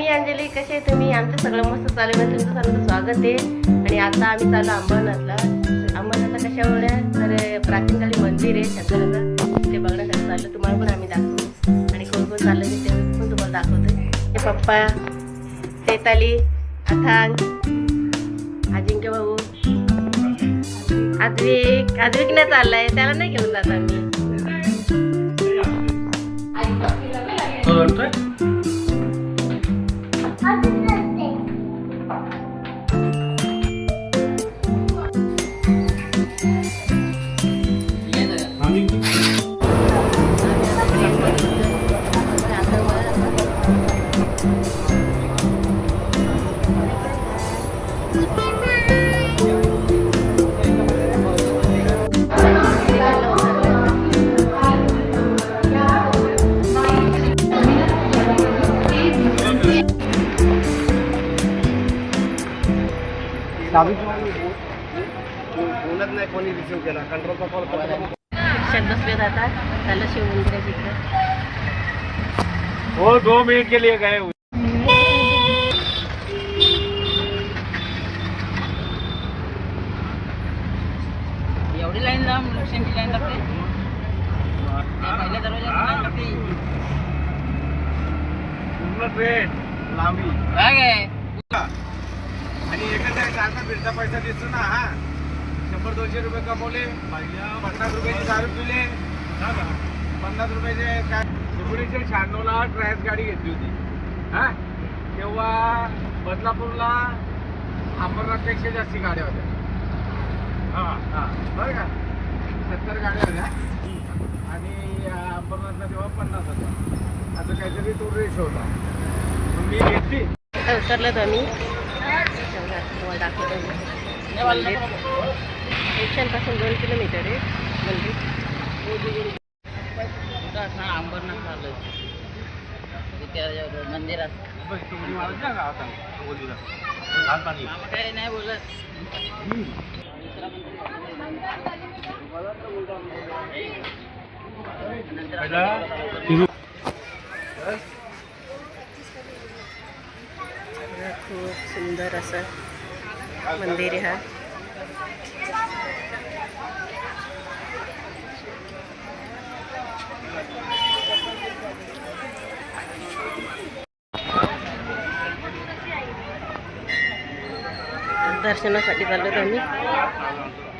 मी अंजली कसे आहे तुम्ही? आमचं सगळं मस्त चालू आहे. तुमचं सर्वांचं स्वागत आहे. आणि आता आम्ही चालू अंबरनाथला. अंबरनाथला कशामुळे? तर प्राचीनकाली मंदिर आहे शंकराचं. ते बघण्यासाठी चाललं. तुम्हाला पण आम्ही दाखवू. आणि कोण कोण चाललं ते पण तुम्हाला दाखवतो. हे पप्पा चैताली अथांग अजिंक्य भाऊ. आद्विक आद्विक नाही चाललाय. त्याला नाही घेऊन जात आम्ही. Bye. बोलत नाही कोणी रिसिव्ह केला. कंट्रोलचा कॉल रिक्षात बसले जातात हो दो मिनट के लिए गए फिरता पैसा दिसतो ना हा शंभर दोनशे रुपये कमवले. पन्नास रुपयाची दारू पिले. पन्नास रुपयाचे काय? एकोणीसशे शहाण्णवला ट्रॅश गाडी घेतली होती. हा? तेव्हा बदलापूरला अमरनाथपेक्षा जास्ती गाड्या होत्या. हा. हा. बरं का? सत्तर गाड्या होत्या. आणि अं, अमरनाथला तेव्हा पन्नास होत्या. असं काहीतरी तो रेस होता. मग मी घेतली. उतरलो तर आम्ही. तेवढा तुम्हाला दाखवतो मंदिर स्टेशनपासून दोन किलोमीटर आहे मंदिर असणार अंबरनाथ चाललोय त्या मंदिरात काय नाही बोलत दुसरा खूप सुंदर असं मंदिर हा. दर्शनासाठी चाललो आम्ही.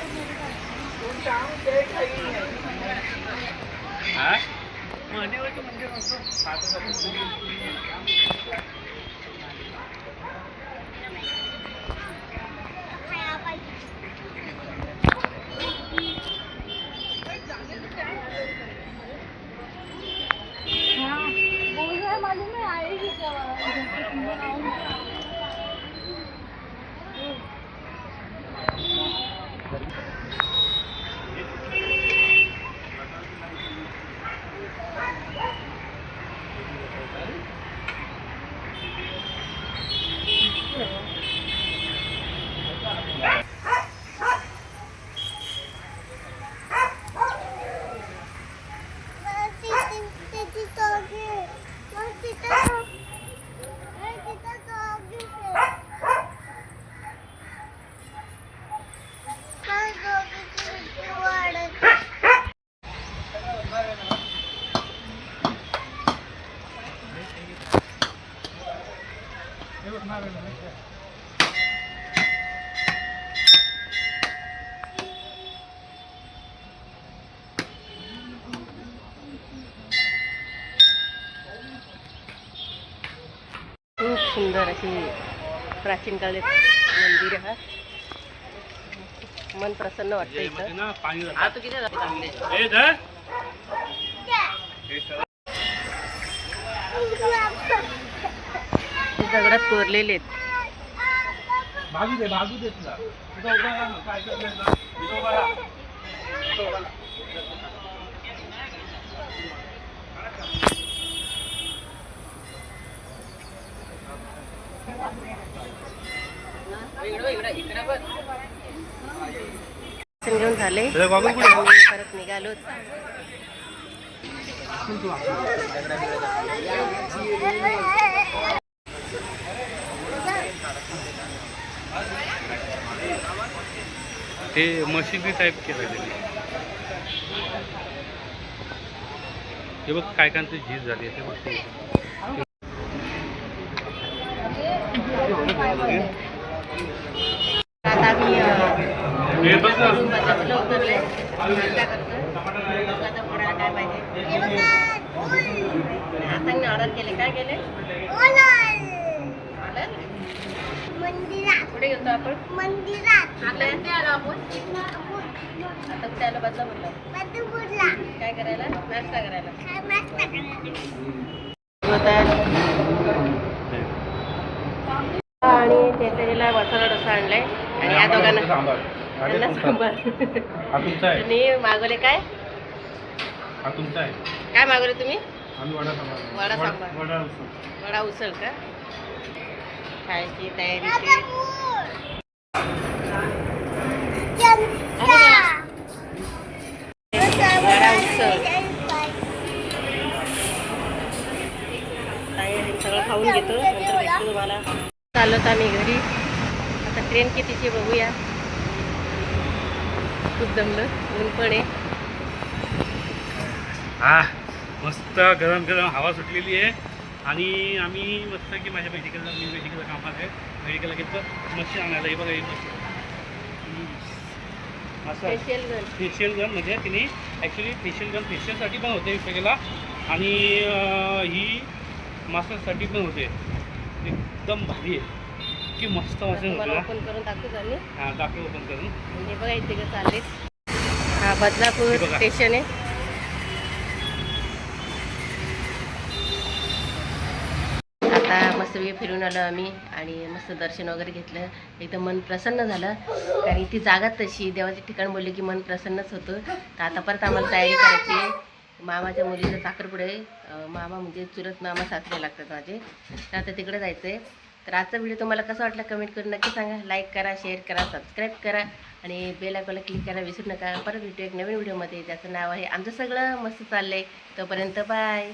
काय हा इकडनं आहे हा, एक मिनिट खूप सुंदर अशी प्राचीन काळी मंदिर हा मन प्रसन्न वाटतं इथं. दगडात कोरलेले आहेत. दर्शन घेऊन झाले परत निघालो ते मशिनरी टाईप केलं हे बघ काय कांची झीज झाली आहे ते बघ. आम्ही अं, हे बघ ना. बजाजला उतरले नाश्ता करतो आता पोराला काय पाहिजे आता मी ऑर्डर केले काय केले ऑर्डर कुठे गेलो आपण आपल्या इथे आलो आपण आता कुठे आलो बदलापूरला काय करायला नाश्ता करायला होता आणि त्याच्याला मसाला डोसा आणलाय आणि या दोघांना सांबार. त्यांना सांबार हा तुमचा आहे. आणि मागवले काय? हा तुमचा आहे. काय मागवले तुम्ही? आम्ही वडा सांबार वडा सांबार. वडा उसळ. वडा उसळ का? खायची तयारी वडा उसळ. सगळं खाऊन घेतो. नंतर भेटतो तुम्हाला. चालत आम्ही घरी. ट्रेन कितीची बघूया. खूप दमलं ऊन पण आहे. हा मस्त गरम गरम हवा सुटलेली आहे. आणि आम्ही मस्त की माझ्या मेडिकलला मी मेडिकलला कामात आहे. मेडिकलला घेतलं मशीन आणायला हे बघा हे असं. स्पेशल गन फेशियल गन म्हणजे तिने ॲक्च्युली फेशियल गन फेशियलसाठी पण होते वेगळा आणि ही मास्कसाठी पण होते. एकदम भारी आहे. की मस्त तुम्हाला होते ओपन करून टाकू झाली हां दाखव ओपन करून. म्हणजे बघा इथे का चालले हा बदलापूर. स्टेशन आहे. आता मस्त वेळ फिरून आलो आम्ही आणि मस्त दर्शन वगैरे घेतलं. एकदम मन प्रसन्न झालं. कारण ती जागा तशी देवाचे ठिकाण बोलले की मन प्रसन्नच होतं. तर आता परत आम्हाला तयारी करायची आहे. मामाच्या मुलीचं साखरपुडे मामा म्हणजे चुलत मामा सासरे लागतात माझे. तर आता तिकडे जायचं आहे तर आजचा व्हिडिओ तुम्हाला कसा वाटला कमेंट करून नक्की सांगा. लाईक करा शेअर करा सबस्क्राईब करा आणि बेल आयकॉनला क्लिक करा. विसरू नका. परत भेटू एक नवीन व्हिडिओमध्ये ज्याचं नाव आहे आमचं सगळं मस्त चाललं आहे तोपर्यंत बाय